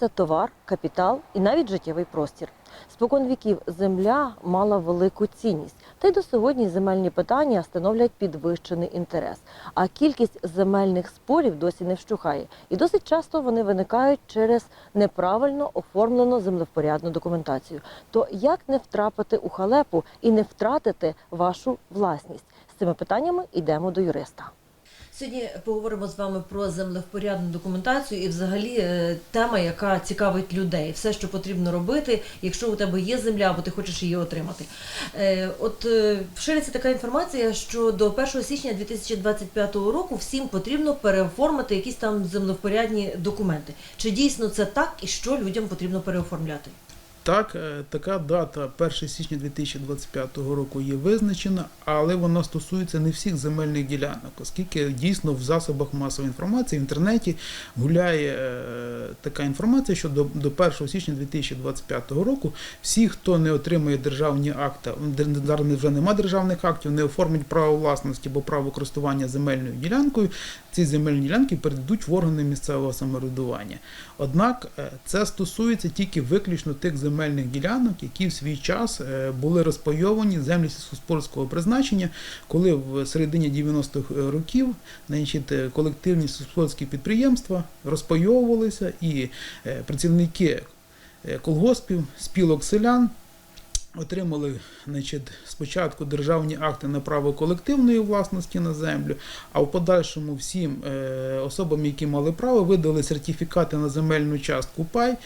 це товар, капітал і навіть життєвий простір. Спокон віків земля мала велику цінність, та й до сьогодні земельні питання становлять підвищений інтерес. А кількість земельних спорів досі не вщухає, і досить часто вони виникають через неправильно оформлену землевпорядну документацію. То як не втрапити у халепу і не втратити вашу власність? З цими питаннями йдемо до юриста. Сьогодні поговоримо з вами про землевпорядну документацію і взагалі е, тема, яка цікавить людей. Все, що потрібно робити, якщо у тебе є земля, або ти хочеш її отримати. Е, От е, шириться така інформація, що до 1 січня 2025 року всім потрібно переоформити якісь там землевпорядні документи. Чи дійсно це так і що людям потрібно переоформляти? Так, е, така дата 1 січня 2025 року є визначена, але вона стосується не всіх земельних ділянок, оскільки дійсно в засобах масової інформації в інтернеті гуляє е, така інформація, що до, до 1 січня 2025 року всі, хто не отримує державні акти, вже немає державних актів, не оформить право власності або право користування земельною ділянкою, ці земельні ділянки перейдуть в органи місцевого самоврядування. Однак е, це стосується тільки виключно тих земельних ділянок, які в свій час е, були розпайовані землі сільськогосподарського призначення, коли в середині 90-х років значить, е, колективні сільськогосподарські підприємства розпайовувалися і е, працівники е, колгоспів, спілок селян. Отримали значить, спочатку державні акти на право колективної власності на землю, а в подальшому всім е, особам, які мали право, видали сертифікати на земельну частку пай.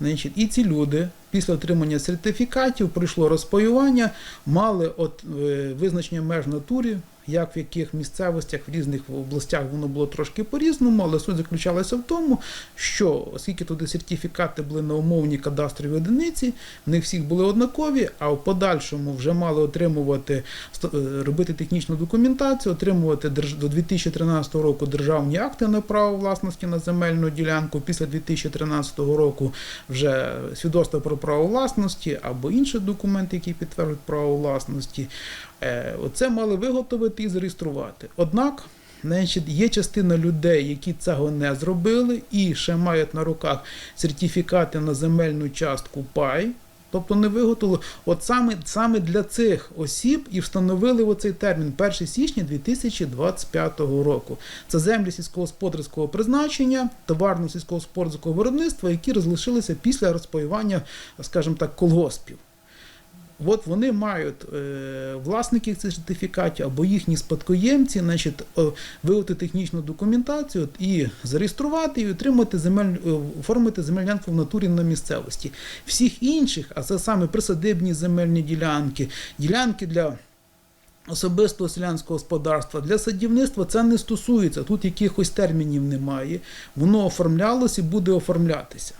Значить, і ці люди після отримання сертифікатів прийшло розпаювання, мали от, е, визначення меж натурі, як в яких місцевостях в різних областях воно було трошки по-різному, але суть заключалася в тому, що оскільки туди сертифікати були на умовні кадастрові одиниці, в них всіх були однакові, а в подальшому вже мали отримувати е, робити технічну документацію, отримувати до 2013 року державні акти на право власності на земельну ділянку. Після 2013 року вже свідоцтво про право власності або інші документи, які підтверджують право власності. Е, Оце мали виготовити і зареєструвати. Однак, значить, є частина людей, які цього не зробили, і ще мають на руках сертифікати на земельну частку пай. Тобто не виготовили. От саме, саме для цих осіб і встановили оцей термін 1 січня 2025 року. Це землі сільськогосподарського призначення, товарно сільськогосподарського виробництва, які розлишилися після розпаювання, скажімо так, колгоспів. От вони мають е, власники цих сертифікатів або їхні спадкоємці, значить, виготовити технічну документацію і зареєструвати і отримати земель, е, оформити земельну ділянку в натурі на місцевості. Всіх інших, а це саме присадибні земельні ділянки, ділянки для особистого селянського господарства, для садівництва це не стосується. Тут якихось термінів немає. Воно оформлялось і буде оформлятися.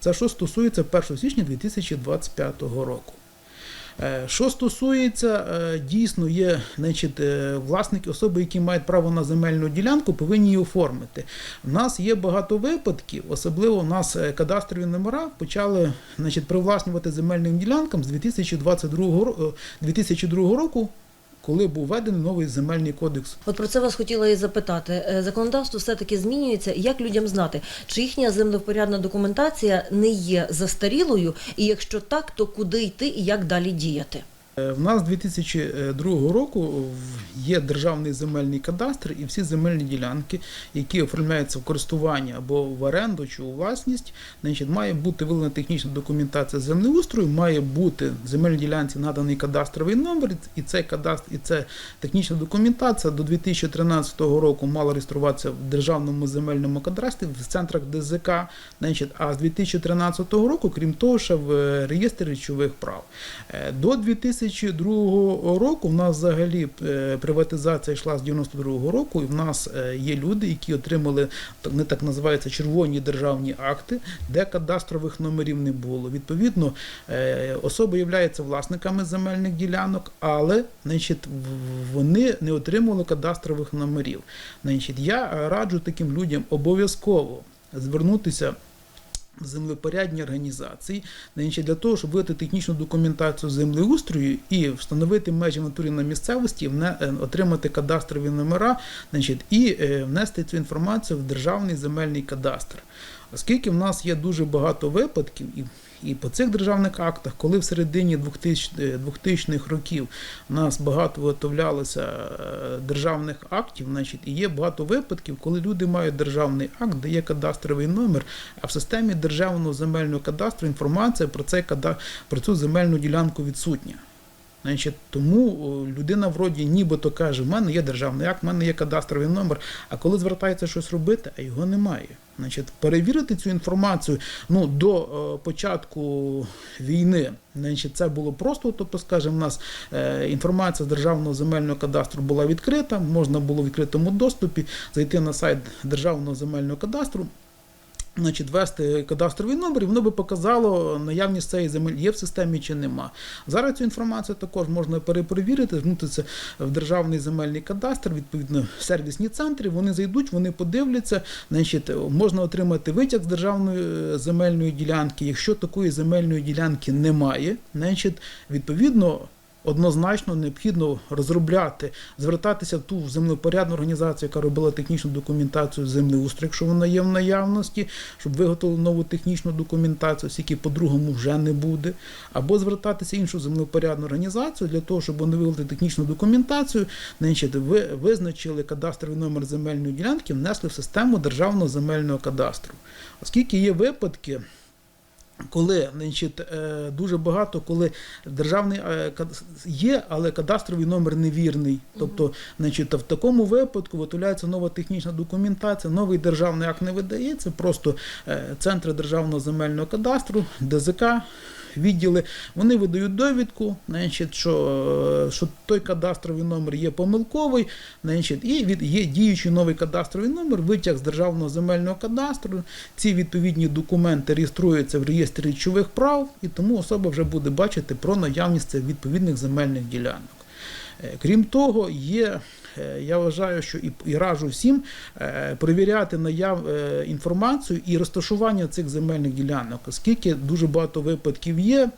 Це що стосується 1 січня 2025 року. Е, Що стосується, е, дійсно є значить, е, власники, особи, які мають право на земельну ділянку, повинні її оформити. У нас є багато випадків, особливо у нас кадастрові номера почали значить, привласнювати земельним ділянкам з 2022 ро- е, 2002 року, коли був введений новий земельний кодекс От про це вас хотіла і запитати. Е, Законодавство все-таки змінюється. Як людям знати, чи їхня землевпорядна документація не є застарілою, і якщо так, то куди йти і як далі діяти? Е, В нас 2002 року є державний земельний кадастр, і всі земельні ділянки, які оформляються в користування або в оренду чи у власність, значить, має бути вилена технічна документація землеустрою, має бути земельній ділянці наданий кадастровий номер, і цей кадастр, і ця технічна документація до 2013 року мала реєструватися в державному земельному кадастрі в центрах ДЗК, значить, а з 2013 року, крім того, ще в е, реєстрі речових прав. Е, До 2002 року в нас взагалі е, приватизація йшла з 92 року, і в нас е, є люди, які отримали не так називаються червоні державні акти, де кадастрових номерів не було. Відповідно, е, особи являються власниками земельних ділянок, але значить, вони не отримували кадастрових номерів. Значить, я раджу таким людям обов'язково звернутися землепорядні організації, значить, для того, щоб видати технічну документацію землеустрою і встановити межі натурі на місцевості, е, отримати кадастрові номера, значить, і е, внести цю інформацію в державний земельний кадастр. Оскільки в нас є дуже багато випадків, і, і по цих державних актах, коли в середині 2000, е, 2000-х років у нас багато виготовлялося е, державних актів, значить, і є багато випадків, коли люди мають державний акт, де є кадастровий номер, а в системі державного земельного кадастру інформація про, цей про цю земельну ділянку відсутня. Значить, тому людина вроді нібито каже, в мене є державний акт, в мене є кадастровий номер, а коли звертається щось робити, а його немає. Значить, перевірити цю інформацію ну, до е, початку війни, значить, це було просто. Тобто, скажімо, у нас е, інформація з державного земельного кадастру була відкрита, можна було в відкритому доступі зайти на сайт державного земельного кадастру. Значить, ввести кадастровий номер, і воно би показало наявність цієї земель є в системі чи нема. Зараз цю інформацію також можна перепровірити, звернутися в державний земельний кадастр, відповідно, сервісні центри. Вони зайдуть, вони подивляться. Значить, можна отримати витяг з державної е, земельної ділянки. Якщо такої земельної ділянки немає, значить, відповідно. Однозначно необхідно розробляти, звертатися в ту землепорядну організацію, яка робила технічну документацію землеустрою, якщо вона є в наявності, щоб виготовили нову технічну документацію, оскільки по-другому вже не буде, або звертатися в іншу землепорядну організацію для того, щоб вони виготовили технічну документацію, значить, ви визначили кадастровий номер земельної ділянки, внесли в систему державного земельного кадастру. Оскільки є випадки. Коли значить, е, дуже багато, коли державний е, є, але кадастровий номер невірний. Тобто, значить, в такому випадку виготовляється нова технічна документація, новий державний акт не видається, просто е, центри державного земельного кадастру, ДЗК. Відділи вони видають довідку, значить, що, е, що той кадастровий номер є помилковий, значить, і від є діючий новий кадастровий номер, витяг з державного земельного кадастру. Ці відповідні документи реєструються в реєстрі речових прав, і тому особа вже буде бачити про наявність відповідних земельних ділянок. Е, Крім того, є, я вважаю, що і, і раджу всім е, перевіряти наяв е, інформацію і розташування цих земельних ділянок, оскільки дуже багато випадків є.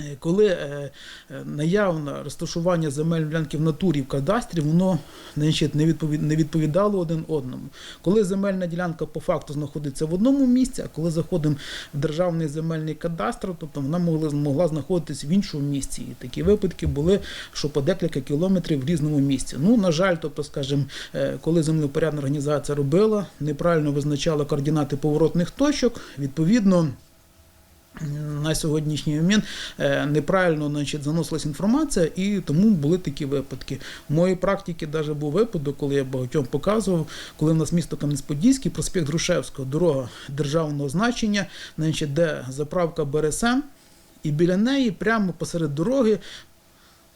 Е, Коли е, е, наявне розташування земельних ділянки в натурі в кадастрі, воно значить, не, відповід, не відповідало один одному. Коли земельна ділянка по факту знаходиться в одному місці, а коли заходимо в державний земельний кадастр, тобто вона могла, могла знаходитись в іншому місці. І такі випадки були, що по декілька кілометрів в різному місці. Ну, на жаль, тобто, скажімо, коли землепорядна організація робила, неправильно визначала координати поворотних точок, відповідно. На сьогоднішній момент е, неправильно значить, заносилась інформація, і тому були такі випадки. В моїй практиці навіть був випадок, коли я багатьом показував, коли в нас місто Кам'янець-Подільський, проспект Грушевського, дорога державного значення, значить, де заправка БРСМ, і біля неї прямо посеред дороги.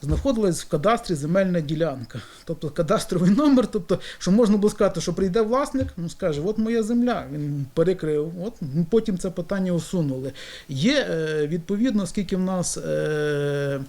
Знаходилась в кадастрі земельна ділянка, тобто кадастровий номер, тобто, що можна було сказати, що прийде власник, ну скаже, от моя земля. Він перекрив, от ну, потім це питання усунули. Є е, відповідно, скільки в нас е,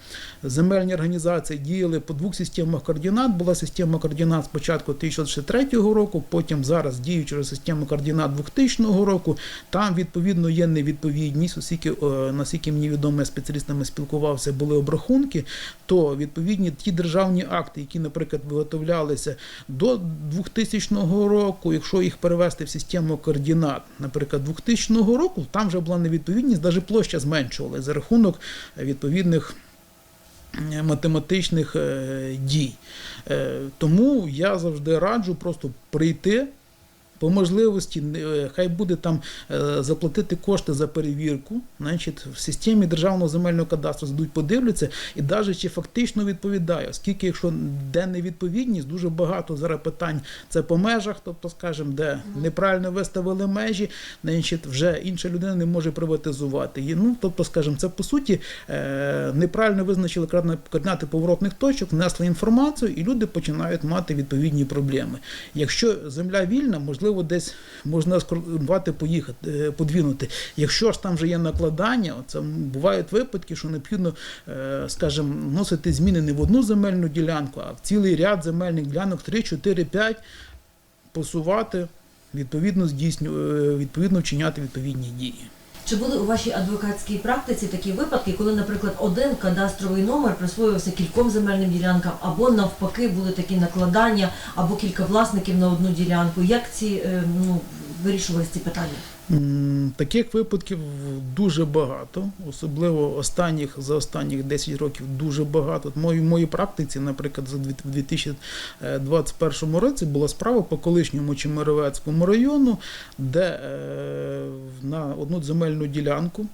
земельні організації діяли по двох системах координат. Була система координат спочатку 2003 року, потім зараз діюча система координат 2000 року. Там відповідно є невідповідність, оскільки е, наскільки мені відомо, спеціалістами спілкувався, були обрахунки. То відповідні ті державні акти, які, наприклад, виготовлялися до 2000 року, якщо їх перевести в систему координат, наприклад, 2000 року, там вже була невідповідність, навіть площа зменшувалася за рахунок відповідних е, математичних е, дій. Е, Тому я завжди раджу просто прийти. По можливості, е, хай буде там е, заплатити кошти за перевірку, значить, в системі державного земельного кадастру здуть, подивляться, і навіть чи фактично відповідає, оскільки якщо де невідповідність, дуже багато зараз питань це по межах, тобто, скажімо, де неправильно виставили межі, значить, вже інша людина не може приватизувати її. Ну, тобто, скажімо, це по суті е, неправильно визначили координа- координати поворотних точок, внесли інформацію, і люди починають мати відповідні проблеми. Якщо земля вільна, можливо, десь можна скорувати, поїхати, подвінути. Якщо ж там вже є накладання, це бувають випадки, що необхідно, е, скажімо, вносити зміни не в одну земельну ділянку, а в цілий ряд земельних ділянок 3, 4, 5, посувати, відповідно, здійсню, е, відповідно вчиняти відповідні дії. Чи були у вашій адвокатській практиці такі випадки, коли, наприклад, один кадастровий номер присвоювався кільком земельним ділянкам, або навпаки були такі накладання, або кілька власників на одну ділянку? Як ці е, ну, вирішувалися ці питання? Таких випадків дуже багато, особливо останніх за останніх 10 років дуже багато. В моїй, моїй практиці, наприклад, за дві- в 2021 році була справа по колишньому Чемеровецькому району, де е, на одну земельну ділянку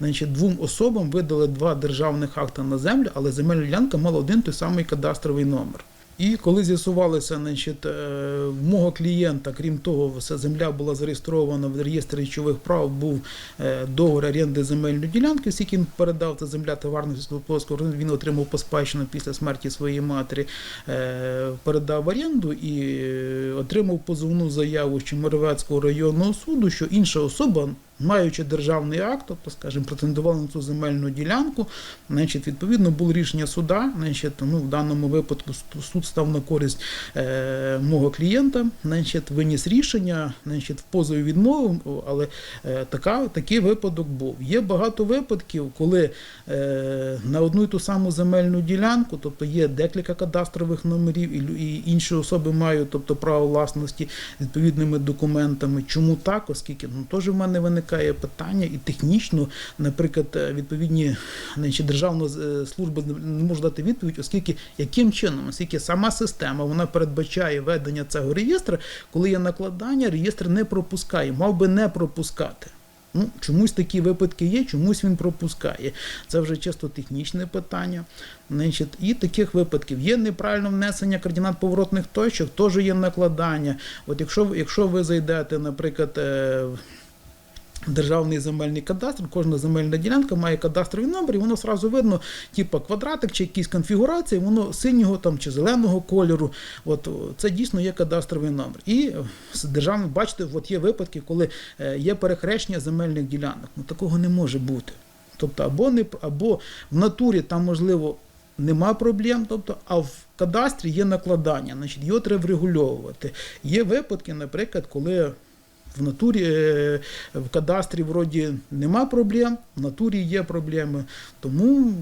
Значить, двом особам видали два державних акти на землю, але земельна ділянка мала один той самий кадастровий номер. І коли з'ясувалося, значить, е, в мого клієнта, крім того, вся земля була зареєстрована в реєстрі речових прав, був е, договір оренди земельної ділянки, оскільки він передав це земля товарного сільськогосподарського він отримав по спадщину після смерті своєї матері, е, передав оренду і отримав позовну заяву Чемеровецького районного суду, що інша особа маючи державний акт, тобто, скажімо, претендували на цю земельну ділянку, значить, відповідно було рішення суда. Значить, ну, в даному випадку суд став на користь е, мого клієнта, значить, виніс рішення, значить, в позові відмовив, але е, така, такий випадок був. Є багато випадків, коли е, на одну і ту саму земельну ділянку, тобто є декілька кадастрових номерів, і, і інші особи мають тобто, право власності відповідними документами. Чому так? Оскільки ну, теж в мене виникає питання, і технічно, наприклад, е, відповідні значить, державна е, служба не може дати відповідь, оскільки яким чином, оскільки сама система вона передбачає ведення цього реєстру, коли є накладання, реєстр не пропускає, мав би не пропускати. Ну, чомусь такі випадки є, чомусь він пропускає. Це вже чисто технічне питання. І таких випадків є неправильне внесення координат поворотних точок, теж є накладання. От якщо, якщо ви зайдете, наприклад, е, Державний земельний кадастр, кожна земельна ділянка має кадастровий номер, і воно одразу видно, типу квадратик чи якісь конфігурації, воно синього там чи зеленого кольору. От це дійсно є кадастровий номер. І е, бачите, от є випадки, коли е, є перехрещення земельних ділянок. Ну такого не може бути. Тобто, або не або в натурі там можливо. Нема проблем, тобто, а в кадастрі є накладання, значить його треба врегульовувати. Є випадки, наприклад, коли в натурі е, в кадастрі вроді нема проблем, в натурі є проблеми. Тому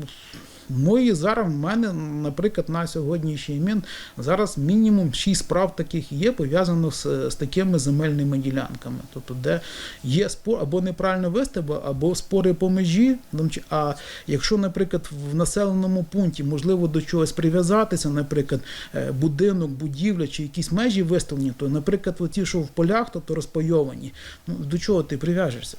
мої зараз в мене, наприклад, на сьогоднішній момент зараз мінімум 6 справ таких є пов'язано з, з такими земельними ділянками. Тобто, де є спор або неправильно вистави, або спори по межі. А якщо, наприклад, в населеному пункті можливо до чогось прив'язатися, наприклад, е, будинок, будівля чи якісь межі виставлені, то, наприклад, оці, що в полях, тобто розпайовані, ну до чого ти прив'яжешся?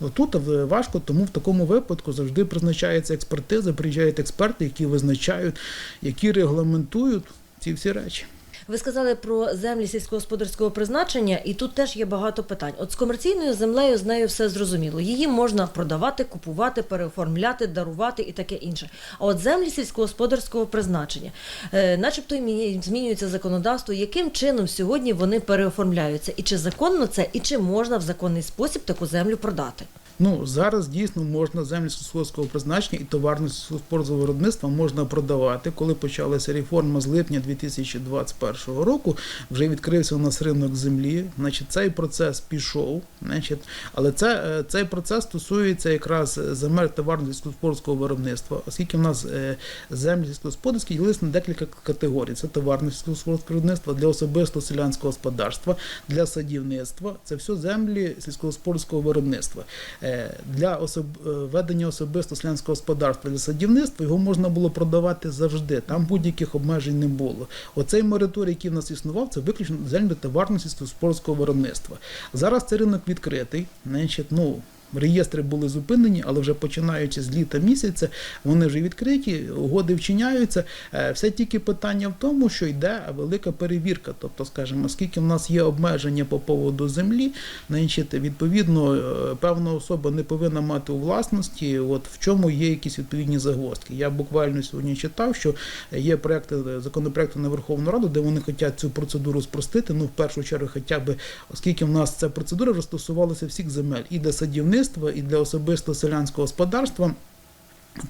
Отут е, важко, тому в такому випадку завжди призначається експертиза, приїжджають експерти, які визначають, які регламентують ці всі речі. Ви сказали про землі сільськогосподарського призначення, і тут теж є багато питань. От з комерційною землею з нею все зрозуміло. Її можна продавати, купувати, переоформляти, дарувати і таке інше. А от землі сільськогосподарського призначення, е, начебто змінюється законодавство, яким чином сьогодні вони переоформляються, і чи законно це, і чи можна в законний спосіб таку землю продати? Ну зараз дійсно можна землі сільськогосподарського призначення і товарне сільськогосподарського виробництва можна продавати. Коли почалася реформа з липня 2021 року, вже відкрився у нас ринок землі. Значить, цей процес пішов. Значить, але це, е, цей процес стосується якраз земель товарно сільськогосподарського виробництва, оскільки в нас е, землі сільськогосподарські ділилися на декілька категорій: це товарне сільськогосподарське виробництво для особистого селянського господарства, для садівництва. Це все землі сільськогосподарського виробництва. Е, Для особ... е, ведення особисто селянського господарства для садівництва його можна було продавати завжди. Там будь-яких обмежень не було. Оцей мораторій, який в нас існував, це виключно землі товарно спорського виробництва. Зараз цей ринок відкритий. Значить, ну. Реєстри були зупинені, але вже починаючи з літа місяця, вони вже відкриті, угоди вчиняються. Е, Все тільки питання в тому, що йде велика перевірка. Тобто, скажімо, оскільки в нас є обмеження по поводу землі, значить, відповідно, е, певна особа не повинна мати у власності, от в чому є якісь відповідні загвоздки. Я буквально сьогодні читав, що є проекти законопроекту на Верховну Раду, де вони хочуть цю процедуру спростити. Ну, в першу чергу, хоча б, оскільки в нас ця процедура вже стосувалася всіх земель і для садівництва, і для особистого селянського господарства.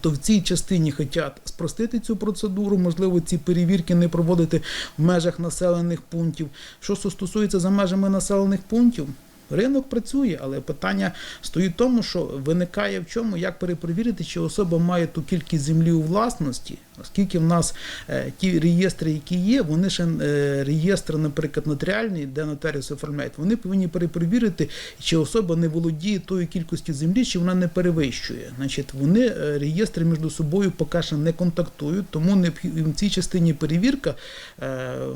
То в цій частині хочуть спростити цю процедуру, можливо, ці перевірки не проводити в межах населених пунктів. Що стосується за межами населених пунктів, ринок працює, але питання стоїть в тому, що виникає в чому, як перепровірити, чи особа має ту кількість землі у власності, Оскільки в нас е, ті реєстри, які є, вони ще е, реєстри, наприклад, нотаріальні, де нотаріуси оформляють, вони повинні перепровірити, чи особа не володіє тою кількістю землі, чи вона не перевищує. Значить, вони е, реєстри між собою поки що не контактують, тому необхід- в цій частині перевірка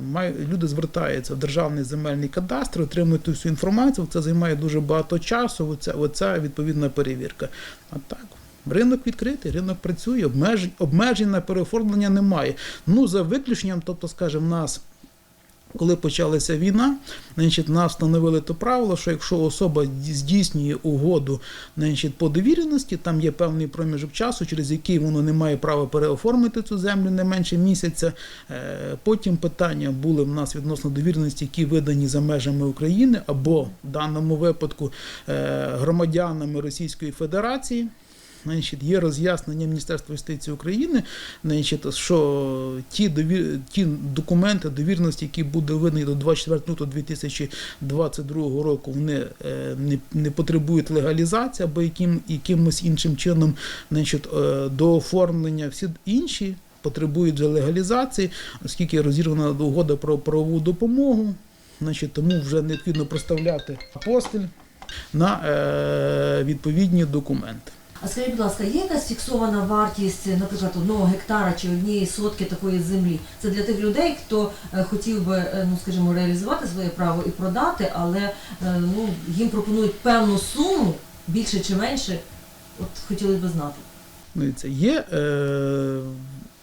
має- люди звертаються в державний земельний кадастр, отримують всю інформацію. Це займає дуже багато часу. Оця, оця відповідна перевірка. А так. Ринок відкритий, ринок працює, обмежень, обмежень на переоформлення немає. Ну, за виключенням, тобто, скажімо, нас, коли почалася війна, значить, нас встановили то правило, що якщо особа здійснює угоду значить, по довіреності, там є певний проміжок часу, через який воно не має права переоформити цю землю не менше місяця. Е, Потім питання були в нас відносно довіреності, які видані за межами України, або в даному випадку е, громадянами Російської Федерації. Значить, є роз'яснення Міністерства юстиції України, значить, що ті, довір... ті документи довірності, які будуть видані до 24 лютого 2022 року, вони е, не, не потребують легалізації або яким, якимось іншим чином значить, е, до оформлення. Всі інші потребують вже легалізації, оскільки розірвана угода про правову допомогу. Значить, тому вже необхідно проставляти апостиль на е, відповідні документи. А скажіть, будь ласка, є якась фіксована вартість, наприклад, одного гектара чи однієї сотки такої землі? Це для тих людей, хто е, хотів би, е, ну скажімо, реалізувати своє право і продати, але е, ну їм пропонують певну суму, більше чи менше. От хотіли би знати. Ну, це є е,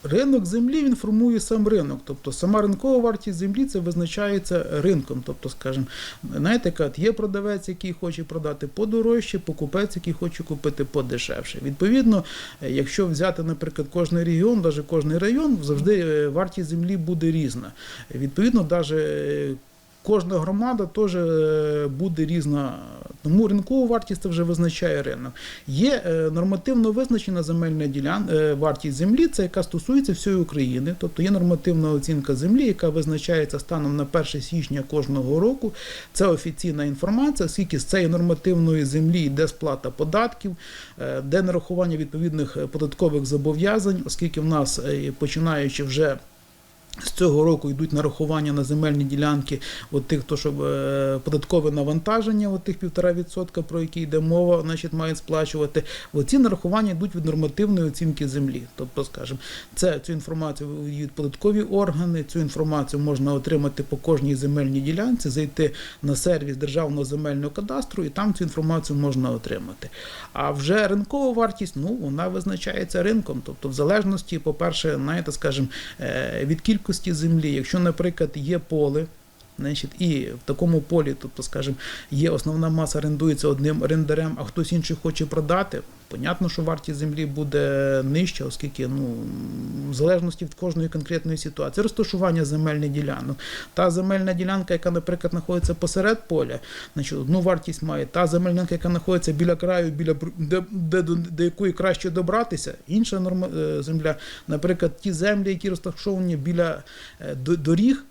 ринок землі, він формує сам ринок. Тобто сама ринкова вартість землі це визначається ринком. Тобто, скажімо, знаєте, як є продавець, який хоче продати подорожче, покупець, який хоче купити подешевше. Відповідно, е, якщо взяти, наприклад, кожний регіон, навіть кожний район, завжди е, вартість землі буде різна. Відповідно, навіть Кожна громада теж е, буде різна, тому ринкову вартість це вже визначає ринок. Є е, нормативно визначена земельна ділян... е, вартість землі, це яка стосується всієї України. Тобто є нормативна оцінка землі, яка визначається станом на 1 січня кожного року. Це офіційна інформація, оскільки з цієї нормативної землі йде сплата податків, де нарахування відповідних податкових зобов'язань, оскільки в нас починаючи вже з цього року йдуть нарахування на земельні ділянки от тих, хто щоб е, податкове навантаження, от тих півтора відсотка, про які йде мова, значить, мають сплачувати. Оці нарахування йдуть від нормативної оцінки землі. Тобто, скажімо, це цю інформацію виводять податкові органи. Цю інформацію можна отримати по кожній земельній ділянці, зайти на сервіс державного земельного кадастру, і там цю інформацію можна отримати. А вже ринкова вартість, ну вона визначається ринком. Тобто, в залежності, по-перше, знаєте, скажімо, е, від кількості землі. Якщо, наприклад, є поле. Значить, і в такому полі, тобто, скажімо, є основна маса орендується одним орендарем, а хтось інший хоче продати. Понятно, що вартість землі буде нижча, оскільки ну, в залежності від кожної конкретної ситуації. Розташування земельних ділянок. Та земельна ділянка, яка, наприклад, знаходиться посеред поля, значить, одну вартість має. Та земельна яка знаходиться біля краю, біля де, де, до, до якої краще добратися, інша норма, е, земля. Наприклад, ті землі, які розташовані біля е, до- доріг.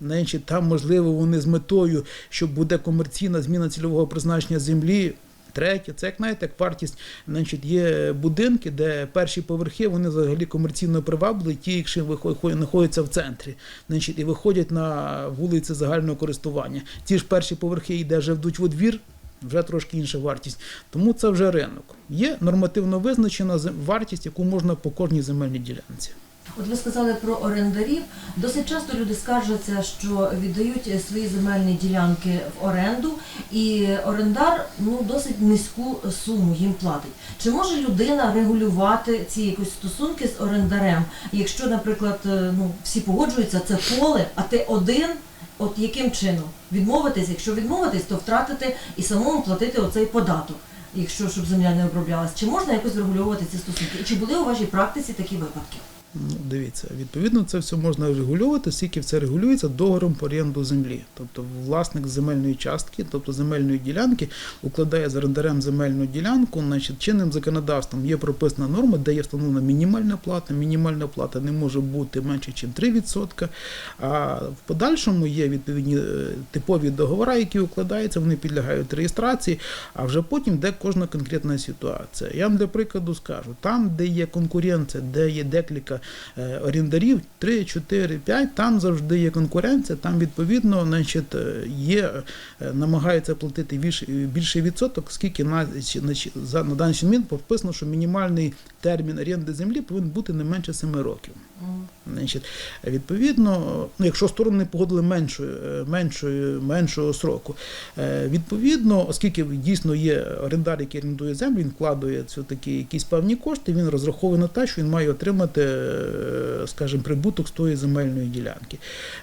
Значить, там, можливо, вони з метою, що буде комерційна зміна цільового призначення землі. Третє, це як знаєте, як вартість, значить, є будинки, де перші поверхи вони взагалі комерційно привабливі, ті, якщо знаходяться в центрі, значить, і виходять на вулиці загального користування. Ті ж перші поверхи, йде вже вдуть во двір, вже трошки інша вартість. Тому це вже ринок. Є нормативно визначена вартість, яку можна по кожній земельній ділянці. От ви сказали про орендарів. Dосить часто люди скаржаться, що віддають е, свої земельні ділянки в оренду, і орендар ну досить низьку суму їм платить. Чи може людина регулювати ці якісь стосунки з орендарем? Якщо, наприклад, е, ну всі погоджуються, це поле, а ти один. От яким чином відмовитись? Якщо відмовитись, то втратити і самому платити оцей податок, якщо щоб земля не оброблялась. Чи можна якось регулювати ці стосунки? І чи були у вашій практиці такі випадки? Ну, дивіться, відповідно, це все можна регулювати, оскільки це регулюється договором по оренду землі. Тобто власник земельної частки, тобто земельної ділянки, укладає з орендарем земельну ділянку, значить, чинним законодавством є прописана норма, де є встановлена мінімальна плата. Мінімальна плата не може бути менше, ніж 3%. А в подальшому є відповідні е, типові договори, які укладаються, вони підлягають реєстрації, а вже потім де кожна конкретна ситуація. Я вам для прикладу скажу, там, де є конкуренція, де є декілька орендарів 3, 4, 5, там завжди є конкуренція, там відповідно значить, е, є, е, намагаються платити більш, більший відсоток, оскільки на, на, на даний момент прописано, що мінімальний термін оренди землі повинен бути не менше 7 років. Значить, відповідно, ну, якщо сторони погодили меншою, е, меншою, меншого сроку, е, відповідно, оскільки дійсно є орендар, який орендує землю, він вкладує все-таки якісь певні кошти, він розраховує на те, що він має отримати, е, скажімо, прибуток з тої земельної ділянки.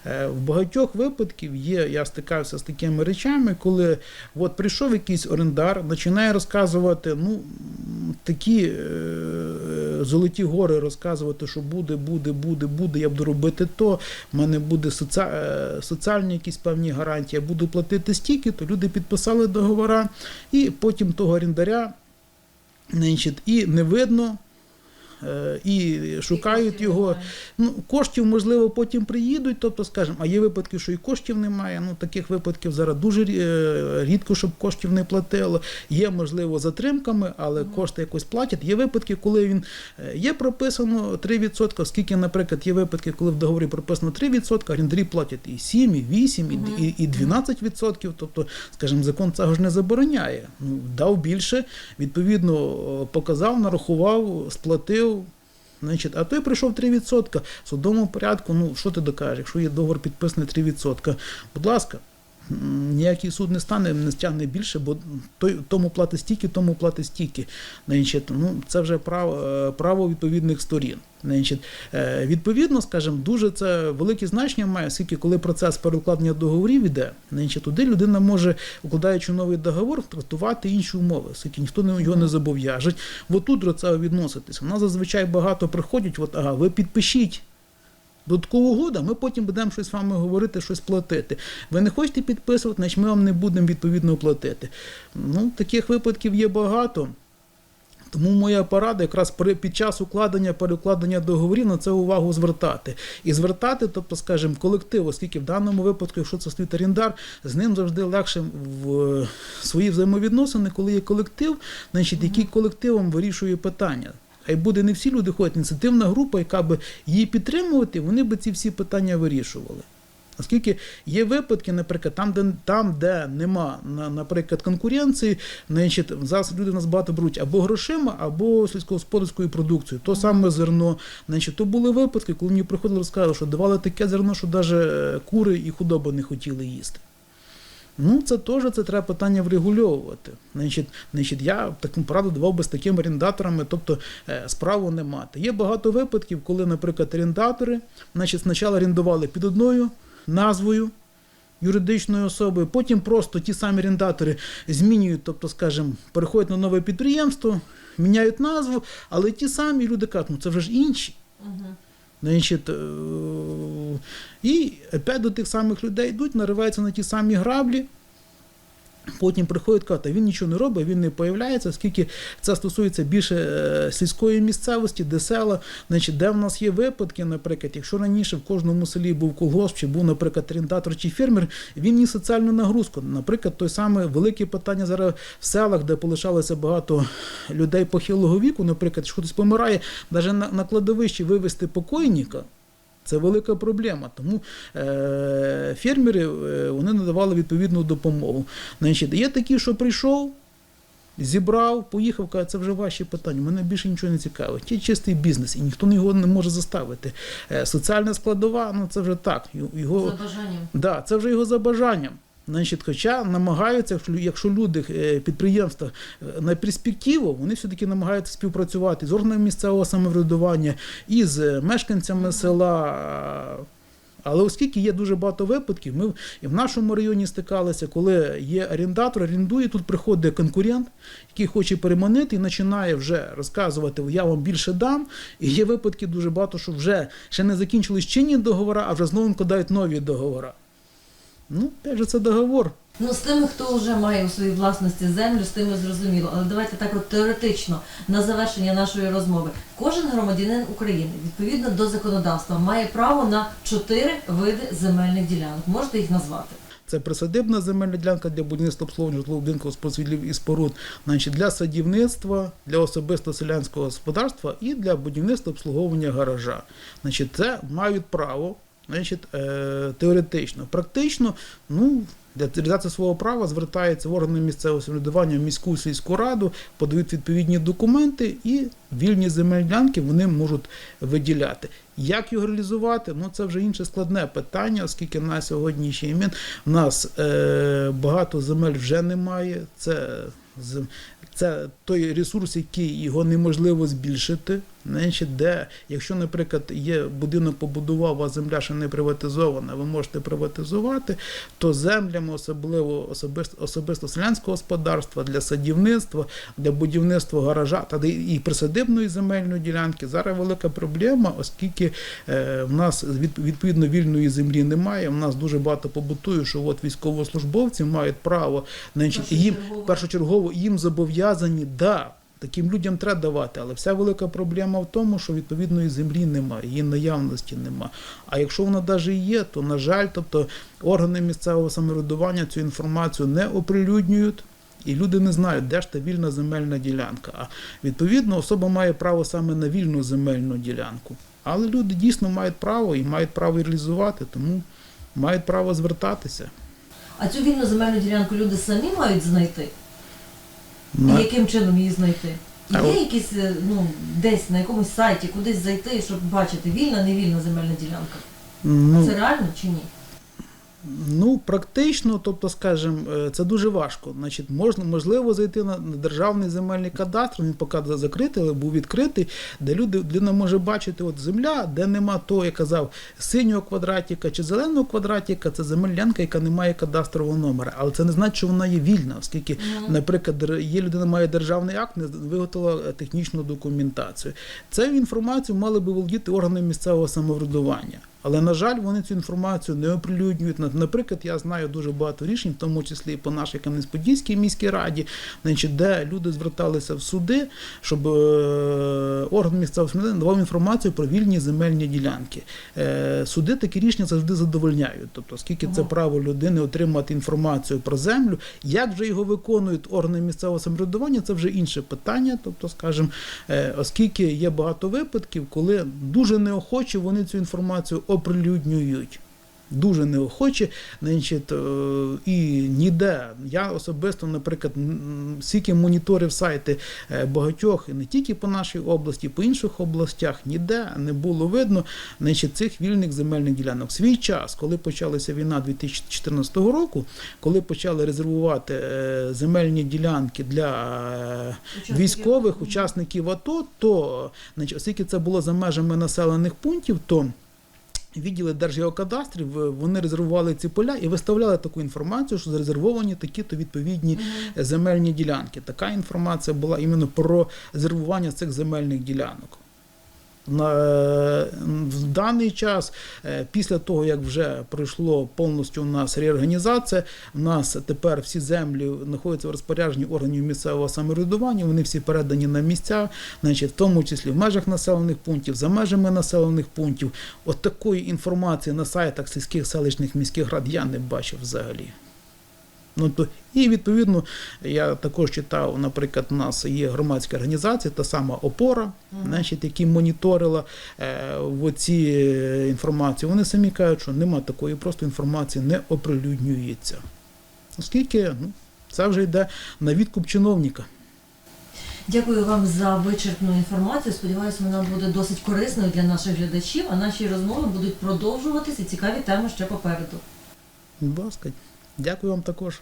В багатьох випадків є, я стикався з такими речами, коли от прийшов якийсь орендар, починає розказувати, ну, такі золоті гори розказувати, що буде, буде, буде, буде, я буду робити то, в мене буде е, соціальні якісь певні гарантії, я буду платити стільки, то люди підписали договора, і потім того орендаря і не видно. Е, І шукають його. Ну, коштів, можливо, потім приїдуть. Тобто, скажімо, а є випадки, що і коштів немає. Ну, таких випадків зараз дуже е, рідко, щоб коштів не платило. Є, можливо, затримками, але кошти якось платять. Є випадки, коли він е, є прописано 3%, оскільки, наприклад, є випадки, коли в договорі прописано 3%, орендарі платять і 7, і 8, і, і, і 12%. Тобто, скажімо, закон цього ж не забороняє. Ну, дав більше, відповідно, показав, нарахував, сплатив. Значить, а той прийшов 3%. В судовому порядку, ну що ти докажеш, якщо є договор підписаний 3%, будь ласка, ніякий суд не стане, не стягне більше, бо той, тому платить стільки, тому платить стільки. Значить, ну, це вже право, е, право відповідних сторін. Значить, е, відповідно, скажімо, дуже це велике значення має, оскільки коли процес перекладення договорів іде, значить, туди людина може, укладаючи новий договор, трактувати інші умови, оскільки ніхто не- його не зобов'яже. От тут до цього відноситись. У нас зазвичай багато приходять, от, ага, ви підпишіть. Додаткову угоду, ми потім будемо щось з вами говорити, щось платити. Ви не хочете підписувати, значить ми вам не будемо відповідно платити. Ну, таких випадків є багато. Тому моя порада якраз під час укладення перекладення договорів на це увагу звертати. І звертати, тобто, скажімо, колектив, оскільки в даному випадку, якщо це стоїть орендар, з ним завжди легше в е, свої взаємовідносини, коли є колектив, значить, який колективом вирішує питання. Хай буде не всі люди ходять, ініціативна група, яка би її підтримувати, вони би ці всі питання вирішували. Оскільки є випадки, наприклад, там, де там, де нема, наприклад, конкуренції, значить, зараз люди нас багато беруть або грошима, або сільськогосподарською продукцією. То саме зерно. Значить, то були випадки, коли мені приходили розказували, що давали таке зерно, що навіть кури і худоба не хотіли їсти. Ну, це теж це треба питання врегульовувати. Значить, значить, я таку пораду давав би з такими орендаторами, тобто е, справу не мати. Є багато випадків, коли, наприклад, орендатори значить, спочатку орендували під одною назвою юридичною особою, потім просто ті самі орендатори змінюють, тобто, скажімо, переходять на нове підприємство, міняють назву, але ті самі люди кажуть, ну це вже ж інші. Значить, е, і опять до тих самих людей йдуть, нариваються на ті самі граблі. Потім приходять кажуть, він нічого не робить, він не появляється, оскільки це стосується більше е, сільської місцевості, де села, значить, де в нас є випадки, наприклад, якщо раніше в кожному селі був колгосп, чи був, наприклад, орієнтатор чи фермер, він ніс соціальну нагрузку. Наприклад, той саме велике питання зараз в селах, де полишалося багато людей похилого віку, наприклад, що хтось помирає, навіть на, на кладовищі вивезти покойника. Це велика проблема. Тому е, фермери е, вони надавали відповідну допомогу. Значить, є такі, що прийшов, зібрав, поїхав, каже, це вже ваші питання. Мене більше нічого не цікавить. Це чистий бізнес, і ніхто його не може заставити. Е, соціальна складова, ну це вже так. Його, За бажанням. Да, це вже його за бажанням. Значить, хоча намагаються, якщо люди, е, підприємства е, на перспективу, вони все-таки намагаються співпрацювати з органами місцевого самоврядування і з е, мешканцями села. Але оскільки є дуже багато випадків, ми і в нашому районі стикалися, коли є орендатор, орендує, тут приходить конкурент, який хоче переманити і починає вже розказувати, я вам більше дам. І є випадки дуже багато, що вже ще не закінчились чинні договори, а вже знову вкладають нові договори. Ну, опять же, це договор. Ну, з тими, хто вже має у своїй власності землю, з тими зрозуміло. Але давайте так от теоретично на завершення нашої розмови. Кожен громадянин України, відповідно до законодавства, має право на чотири види земельних ділянок. Можете їх назвати? Це присадибна земельна ділянка для будівництва обслуговування житлового будинку спосвітлів і споруд, значить, для садівництва, для особисто селянського господарства і для будівництва обслуговування гаража. Значить, це мають право. Значить, е, теоретично, практично, ну, для реалізації свого права звертаються в органи місцевого самоврядування в міську сільську раду, подають відповідні документи і вільні земельні вони можуть виділяти. Як його реалізувати? Ну це вже інше складне питання, оскільки на сьогоднішній момент в нас е, багато земель вже немає. Це це той ресурс, який його неможливо збільшити. Значить, де, якщо, наприклад, є будинок побудував, а земля ще не приватизована, ви можете приватизувати, то землями, особливо особисто, особисто селянського господарства, для садівництва, для будівництва гаража та і присадибної земельної ділянки, зараз велика проблема, оскільки е, в нас відповідно вільної землі немає. В нас дуже багато побутує, що от військовослужбовці мають право, значить, їм першочергово їм зобов'язані, да. Таким людям треба давати, але вся велика проблема в тому, що відповідної землі немає, її наявності немає. А якщо вона навіть є, то на жаль, тобто органи місцевого самоврядування цю інформацію не оприлюднюють. І люди не знають, де ж та вільна земельна ділянка. А відповідно особа має право саме на вільну земельну ділянку. Але люди дійсно мають право і мають право реалізувати, тому мають право звертатися. А цю вільну земельну ділянку люди самі мають знайти? І яким чином її знайти? Є якісь е, ну, десь на якомусь сайті, кудись зайти, щоб бачити, вільна, невільна земельна ділянка. Ну, Це реально чи ні? Ну, практично, тобто, скажімо, е, це дуже важко. Значить, можна, можливо зайти на державний земельний кадастр, він поки закритий, але був відкритий, де люди, людина може бачити от земля, де нема того, я казав, синього квадратика чи зеленого квадратика, це земельна яка не має кадастрового номера. Але це не значить, що вона є вільна, оскільки, наприклад, є людина має державний акт, не виготовила технічну документацію. Цю інформацію мали би володіти органи місцевого самоврядування. Але, на жаль, вони цю інформацію не оприлюднюють. Наприклад, я знаю дуже багато рішень, в тому числі і по нашій Кам'янець-Подільській міській раді, де люди зверталися в суди, щоб е, орган місцевого самоврядування давав інформацію про вільні земельні ділянки. Е, суди такі рішення завжди задовольняють. Тобто, оскільки це право людини отримати інформацію про землю, як вже його виконують органи місцевого самоврядування, це вже інше питання. Тобто, скажімо, е, оскільки є багато випадків, коли дуже неохоче вони цю інформацію оприлюднюють. Дуже неохоче, значить, е, і ніде. Я особисто, наприклад, скільки моніторив сайти е, багатьох, і не тільки по нашій області, по інших областях, ніде не було видно значить, цих вільних земельних ділянок. Свій час, коли почалася війна 2014 року, коли почали резервувати е, земельні ділянки для Учасників військових, учасників АТО, то значить, оскільки це було за межами населених пунктів, то відділи Держгеокадастрів вони резервували ці поля і виставляли таку інформацію, що зарезервовані такі-то відповідні земельні ділянки. Така інформація була іменно про резервування цих земельних ділянок. Е, в даний час, е, після того, як вже пройшло повністю у нас реорганізація, у нас тепер всі землі знаходяться в розпорядженні органів місцевого самоврядування, вони всі передані на місця, значить, в тому числі в межах населених пунктів, за межами населених пунктів. От такої інформації на сайтах сільських селищних міських рад я не бачив взагалі. Ну, то, і відповідно, я також читав, наприклад, у нас є громадська організація, та сама опора, значить, які моніторила е, в оці е, інформації. Вони самі кажуть, що нема такої, просто інформації не оприлюднюється. Оскільки ну, це вже йде на відкуп чиновника. Дякую вам за вичерпну інформацію. Сподіваюся, вона буде досить корисною для наших глядачів, а наші розмови будуть продовжуватися цікаві теми ще попереду. Будь ласка, Дякую вам також.